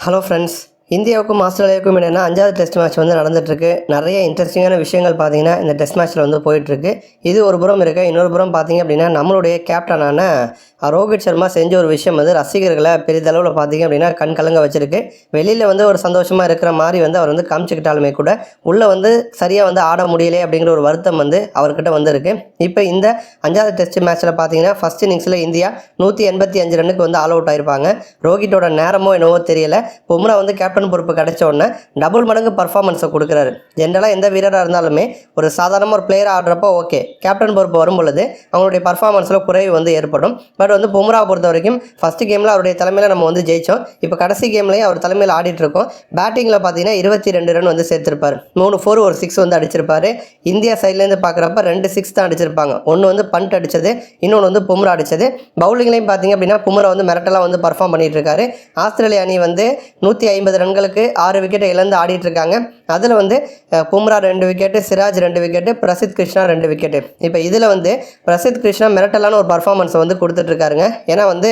Hello friends இந்தியாவுக்கும் ஆஸ்திரேலியாவுக்கும் என்னென்னா அஞ்சாவது டெஸ்ட் மேட்ச் வந்து நடந்துட்டுருக்கு. நிறைய இன்ட்ரெஸ்டிங்கான விஷயங்கள் பார்த்தீங்கன்னா இந்த டெஸ்ட் மேட்ச்சில் வந்து போயிட்டுருக்கு. இது ஒரு புறம் இருக்குது இன்னொரு புறம் பார்த்தீங்க அப்படின்னா நம்மளுடைய கேப்டனான ரோஹித் சர்மா செஞ்ச ஒரு விஷயம் வந்து ரசிகர்களை பெரிதளவில் பார்த்தீங்க அப்படின்னா கண் கலங்க வச்சிருக்கு. வெளியில் வந்து ஒரு சந்தோஷமாக இருக்கிற மாதிரி வந்து அவர் வந்து காமிச்சிக்கிட்டாலுமே கூட உள்ளே வந்து சரியாக வந்து ஆட முடியலை அப்படிங்கிற ஒரு வருத்தம் வந்து அவர்கிட்ட வந்திருக்கு. இப்போ இந்த அஞ்சாவது டெஸ்ட் மேட்ச்சில் பார்த்தீங்கன்னா ஃபஸ்ட் இன்னிங்ஸில் இந்தியா நூற்றி எண்பத்தி அஞ்சு ரன்னுக்கு வந்து ஆல் அவுட் ஆயிருப்பாங்க. ரோஹிட்டோட நேரமோ என்னவோ தெரியலை. பொம்ரா வந்து கேப்டன் பொறுப்பு கிடைச்ச உடனே டபுள் மடங்கு பர்ஃபார்மன்ஸை கொடுக்குறாரு. ஜென்ரலாக எந்த வீரராக இருந்தாலுமே ஒரு சாதாரணமாக ஒரு பிளேயராக ஆடுறப்போ ஓகே கேப்டன் பொறுப்பு வரும் பொழுது அவங்களுடைய பர்ஃபார்மன்ஸில் குறைவு வந்து ஏற்படும். பட் வந்து பும்ராவை பொறுத்த வரைக்கும் ஃபஸ்ட்டு கேமில் அவருடைய தலைமையில் நம்ம வந்து ஜெயித்தோம் இப்போ கடைசி கேம்லேயும் அவர் தலைமையில் ஆடிட்டு இருக்கோம். பேட்டிங்கில் பார்த்தீங்கன்னா இருபத்தி ரெண்டு ரன் வந்து சேர்த்திருப்பார். மூணு ஃபோர் ஒரு சிக்ஸ் வந்து அடிச்சிருப்பாரு. இந்தியா சைட்லேருந்து பார்க்குறப்ப ரெண்டு சிக்ஸ் தான் அடிச்சிருப்பாங்க. ஒன்று வந்து பண்ட் அடிச்சது இன்னொன்று வந்து பும்ரா அடிச்சது. பவுலிங்லேயும் பார்த்தீங்க அப்படின்னா பும்ரா வந்து மிரட்டலாக வந்து பர்ஃபார்ம் பண்ணிட்டு இருக்காரு. ஆஸ்திரேலிய அணி வந்து நூற்றி ஐம்பது ரன் ரன்களுக்கு ஆறு விக்கெட்டை இழந்து ஆடிட்டு இருக்காங்க அதில் வந்து பும்ரா ரெண்டு விக்கெட்டு சிராஜ் ரெண்டு விக்கெட்டு பிரசித் கிருஷ்ணா ரெண்டு விக்கெட்டு இப்போ இதில் வந்து பிரசித் கிருஷ்ணா மிரட்டலான ஒரு பர்ஃபார்மன்ஸை வந்து கொடுத்துட்ருக்காருங்க ஏன்னா வந்து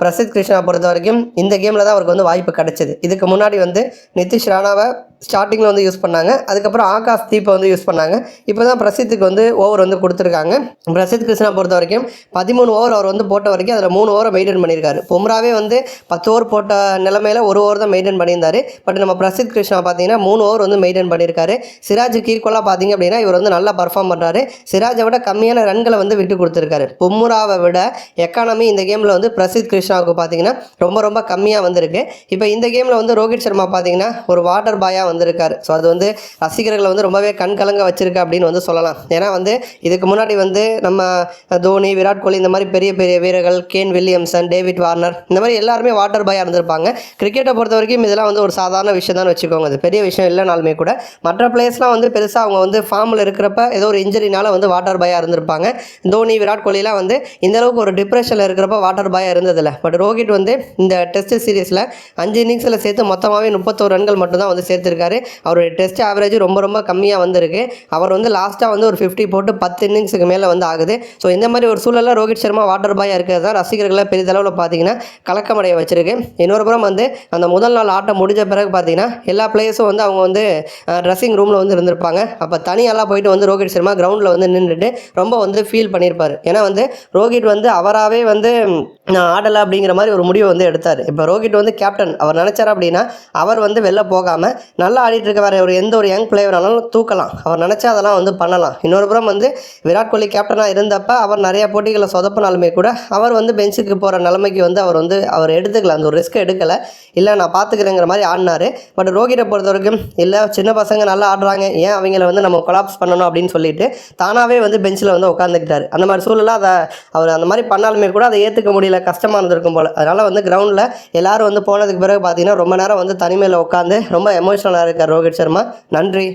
பிரசித் கிருஷ்ணா பொறுத்த வரைக்கும் இந்த கேமில் தான் அவருக்கு வந்து வாய்ப்பு கிடச்சிது. இதுக்கு முன்னாடி வந்து நிதிஷ் ராணாவை ஸ்டார்டிங்கில் வந்து யூஸ் பண்ணாங்க. அதுக்கப்புறம் ஆகாஷ் தீப்பை வந்து யூஸ் பண்ணாங்க. இப்போ தான் பிரசித்துக்கு வந்து ஓவர் வந்து கொடுத்துருக்காங்க. பிரசித் கிருஷ்ணா பொறுத்த வரைக்கும் பதிமூணு ஓவர் அவர் வந்து போட்ட வரைக்கும் அதில் மூணு ஓவரை மெயின்டைன் பண்ணியிருக்காரு. பும்ராவே வந்து பத்து ஓவர் போட்ட நிலமையில ஒரு ஓவர் தான் மெயின்டைன் பண்ணியிருந்தாரு. பட் நம்ம பிரசித் கிருஷ்ணா பார்த்தீங்கன்னா மூணு ஓவர் வந்து மெயின்டைன் பண்ணியிருக்காரு. சிராஜுக்கு ஈக்குவலாக பார்த்தீங்க அப்படின்னா இவர் வந்து நல்லா பர்ஃபார்ம் பண்ணுறாரு சிராஜை விட கம்மியான ரன்களை வந்து விட்டு கொடுத்துருக்காரு. பும்ராவை விட எக்கானமி இந்த கேமில் வந்து பிரசித் கிருஷ்ணாவுக்கு பார்த்தீங்கன்னா ரொம்ப ரொம்ப கம்மியாக வந்திருக்கு. இப்போ இந்த கேமில் வந்து ரோஹித் சர்மா பார்த்தீங்கன்னா ஒரு வாட்டர் பாயாக வந்திருக்காரு. ஸோ அது வந்து ரசிகர்களை வந்து ரொம்பவே கண் கலங்க வச்சிருக்கு அப்படின்னு வந்து சொல்லலாம். ஏன்னா வந்து இதுக்கு முன்னாடி வந்து நம்ம தோனி விராட் கோலி இந்த மாதிரி பெரிய பெரிய வீரர்கள் கேன் வில்லியம்சன் டேவிட் வார்னர் இந்த மாதிரி எல்லாருமே வாட்டர் பாயாக இருந்திருப்பாங்க. கிரிக்கெட்டை பொறுத்த வரைக்கும் இதெல்லாம் வந்து ஒரு சாதாரண விஷயம் தான் வச்சுக்கோங்க. அது பெரிய விஷயம் இல்லைனாலுமே கூட மற்ற பிளேயர்ஸ்லாம் வந்து பெருசாக அவங்க வந்து ஃபார்மில் இருக்கிறப்ப ஏதோ ஒரு இன்ஜுரினால வந்து வாட்டர் பாயாக இருந்திருப்பாங்க. தோனி விராட் கோலிலாம் வந்து இந்தளவுக்கு ஒரு டிப்ரெஷனில் இருக்கிறப்ப வாட்டர் பாயாக இருந்ததில்ல. பட் ரோஹித் வந்து இந்த டெஸ்ட் சீரீஸில் அஞ்சு இன்னிங்ஸில் சேர்த்து மொத்தமாகவே முப்பத்தோரு ரன்கள் மட்டும்தான் வந்து சேர்த்துருக்காரு. அவருடைய டெஸ்ட் ஆவரேஜ் ரொம்ப ரொம்ப கம்மியாக வந்திருக்கு. அவர் வந்து லாஸ்ட்டாக வந்து ஒரு ஃபிஃப்டி போட்டு பத்து இன்னிங்ஸுக்கு மேலே வந்து ஆகுது. ஸோ இந்த மாதிரி ஒரு சூழலில் ரோஹித் சர்மா வாட்டர் பாயாக இருக்கிறது தான் ரசிகர்களை பெரிதளவில் பார்த்தீங்கன்னா கலக்கமடைய வச்சிருக்கு. இன்னொரு புறம் வந்து அந்த முதல் நாள் ஆட்டம் முடிஞ்ச பிறகு பார்த்தீங்கன்னா எல்லா பிளேயர்ஸும் வந்து அவங்க வந்து ட்ரெஸ்ஸிங் ரூமில் வந்து இருந்திருப்பாங்க. அப்போ தனியாலாம் போயிட்டு வந்து ரோஹித் சர்மா கிரவுண்டில் வந்து நின்றுட்டு ரொம்ப வந்து ஃபீல் பண்ணியிருப்பார். ஏன்னா வந்து ரோஹித் வந்து அவராகவே வந்து நான் ஆடலை அப்படிங்கிற மாதிரி ஒரு முடிவை வந்து எடுத்தார். இப்போ ரோஹித் வந்து கேப்டன் அவர் நினச்சார் அப்படின்னா அவர் வந்து வெளில போகாமல் நல்லா ஆடிட்டு இருக்க வேற ஒரு எந்த ஒரு யங் பிளேயர்னாலும் தூக்கலாம். அவர் நினச்சா அதெல்லாம் வந்து பண்ணலாம். இன்னொரு புறம் வந்து விராட் கோலி கேப்டனாக இருந்தப்ப அவர் நிறைய போட்டிகளை சொதப்பினாலுமே கூட அவர் வந்து பெஞ்சுக்கு போகிற நிலைமைக்கு வந்து அவர் வந்து அவர் எடுத்துக்கல. அந்த ஒரு ரிஸ்க் எடுக்கலை. இல்லை நான் பார்த்துக்கிறேங்கிற மாதிரி ஆடினார். பட் ரோஹித்தை பொறுத்த வரைக்கும் இல்லை சின்ன பசங்க நல்லா ஆடுறாங்க. ஏன் அவங்கள வந்து நம்ம கொலாப்ஸ் பண்ணணும்? அப்படின்னு சொல்லிட்டு தானாகவே வந்து பெஞ்சில் வந்து உட்காந்துக்கிட்டாரு அந்த மாதிரி சூழலில் அதை அவர் அந்த மாதிரி பண்ணாலுமே கூட அதை ஏற்றுக்க முடியல. கஷ்டமாக இருந்திருக்கும் போல். அதனால் வந்து கிரவுண்டில் எல்லோரும் வந்து போனதுக்கு பிறகு பார்த்தீங்கன்னா ரொம்ப நேரம் வந்து தனிமையில் உட்காந்து ரொம்ப எமோஷனலாக இருக்கார் ரோஹித் சர்மா. நன்றி.